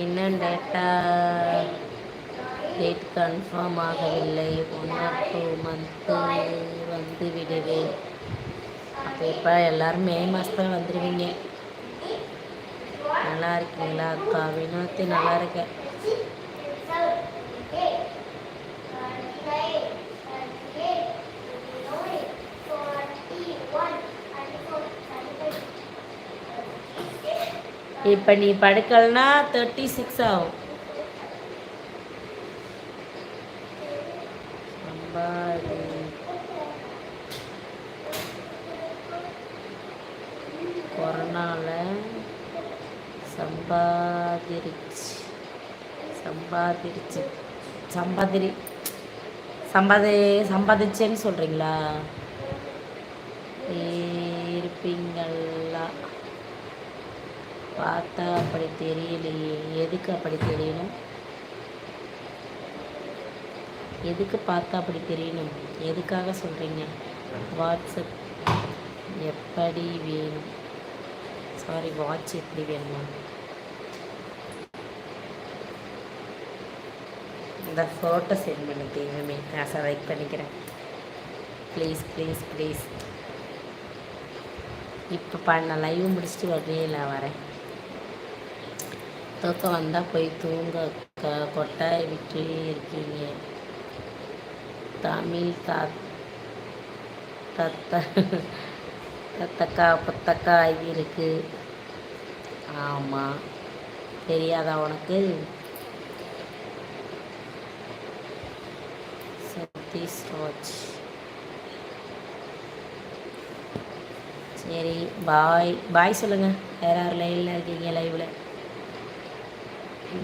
இன்னும் data date confirm ஆகவில்லை. One or two month வந்து விடுவேன் அப்போ இப்போ எல்லோரும் மே மாதம் வந்துடுவீங்க நல்லா இருக்கீங்களா? அக்கா வினோத்தி நல்லா இருக்கேன் இப்போ நீ படுக்கலைன்னா தேர்ட்டி சிக்ஸ் ஆகும் கொரோனாவில் சம்பாதிரிச்சு. சம்பாதிரிச்சு. சம்பாதிரி சம்பாதி சம்பாதிச்சேன்னு சொல்கிறீங்களா ஏ பார்த்தா அப்படி தெரியலையே. எதுக்கு அப்படி தெரியணும்? எதுக்கு பார்த்தா அப்படி தெரியணும்? எதுக்காக சொல்கிறீங்க வாட்ஸ்அப் எப்படி வேணும்? சாரி வாட்ச் எப்படி வேணுமா? இந்த ஃபோட்டோ சென்ட் பண்ணி தெரியுமே நான் செலக்ட் பண்ணிக்கிறேன். ப்ளீஸ் ப்ளீஸ் ப்ளீஸ் இப்போ பண்ண லைவ் முடிச்சுட்டு வரையில வரேன். தூக்கம் வந்தால் போய் தூங்க கொட்டாய் விட்டு இருக்கீங்க. தமிழ் தா தத்த தத்தக்கா புத்தக்கா ஆகி இருக்குது ஆமாம் தெரியாதா உனக்கு? சதீஷ் ராஜ். சரி பாய். பாய் சொல்லுங்கள் வேறு யார் லைனில் இருக்கீங்க லைவில்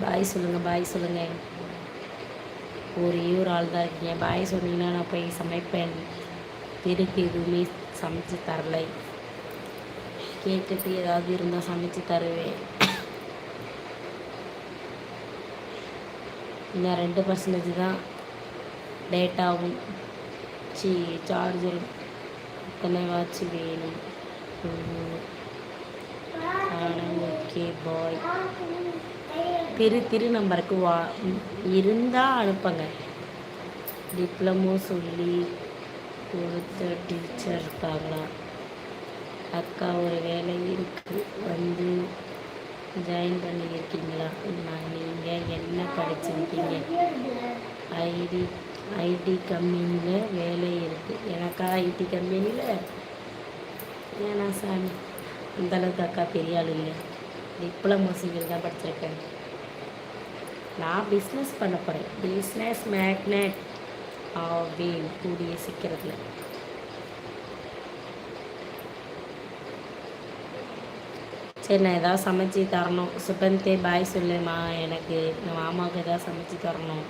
பாய் சொல்லுங்கள் பாய் சொல்லுங்கள் ஒரு ஒரு ஆள் தான் இருக்கீங்க. பாய் சொன்னீங்கன்னா நான் போய் சமைப்பேன். திருப்பி எதுவுமே சமைச்சு தரலை. கேட்டுட்டு ஏதாவது இருந்தால் சமைச்சு தருவேன். இன்னும் ரெண்டு பர்சன்டேஜ் தான் டேட்டாவும் சி சார்ஜரும் இத்தனை வாட்ச் வேணும்? ஓகே பாய் திரு திரு நம்பருக்கு வா இருந்தால் அனுப்புங்க. டிப்ளமோ சொல்லி கொடுத்த டீச்சர் இருக்காங்களா? அக்கா ஒரு வேலை இருக்குது வந்து ஜாயின் பண்ணியிருக்கீங்களா? நான் நீங்கள் என்ன படிச்சிருக்கீங்க? ஐடி ஐடி கம்பெனியில் வேலை இருக்குது எனக்கா ஐடி கம்பெனியில்? ஏன்னா சாமி. அந்தளவுக்கு அக்கா பெரிய ஆள் இல்லை. டிப்ளமோ சிவில் தான் படிச்சிருக்கேன். நான் பிஸ்னஸ் பண்ண போகிறேன் பிஸ்னஸ் மேக்னெட் அப்படின்னு கூடிய சீக்கிரத்தில். சரி நான் எதாவது சமைச்சு தரணும். சுபந்தே பாய் சொல்லுமா. எனக்கு எங்கள் மாமாவுக்கு எதாவது சமைச்சு தரணும்.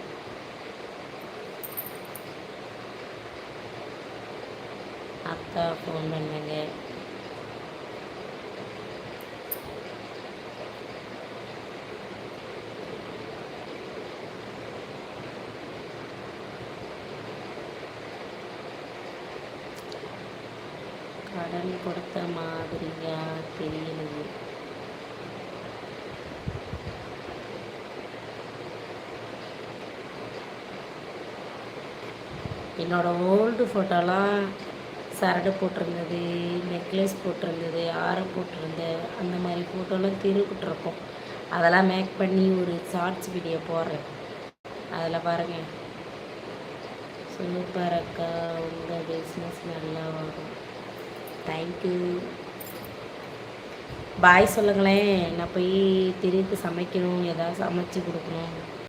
அக்கா ஃபோன் பண்ணுங்க. கடன் கொடுத்த மாதிரியா தெரியலையே. என்னோடய ஓல்டு ஃபோட்டோலாம் சரடு போட்டிருந்தது நெக்லஸ் போட்டிருந்தது ஆரம் போட்டிருந்தேன். அந்த மாதிரி ஃபோட்டோலாம் திருப்பிட்டுருக்கோம் அதெல்லாம் மேக் பண்ணி ஒரு ஷார்ட்ஸ் வீடியோ போடுறேன். அதில் பாருங்கள் சூப்பர் அக்கா உங்கள் பிஸ்னஸ் தேங்க்யூ பாய் சொல்லுங்களேன். நான் போய் திருப்பி சமைக்கணும் ஏதாவது சமைச்சு கொடுக்கணும்.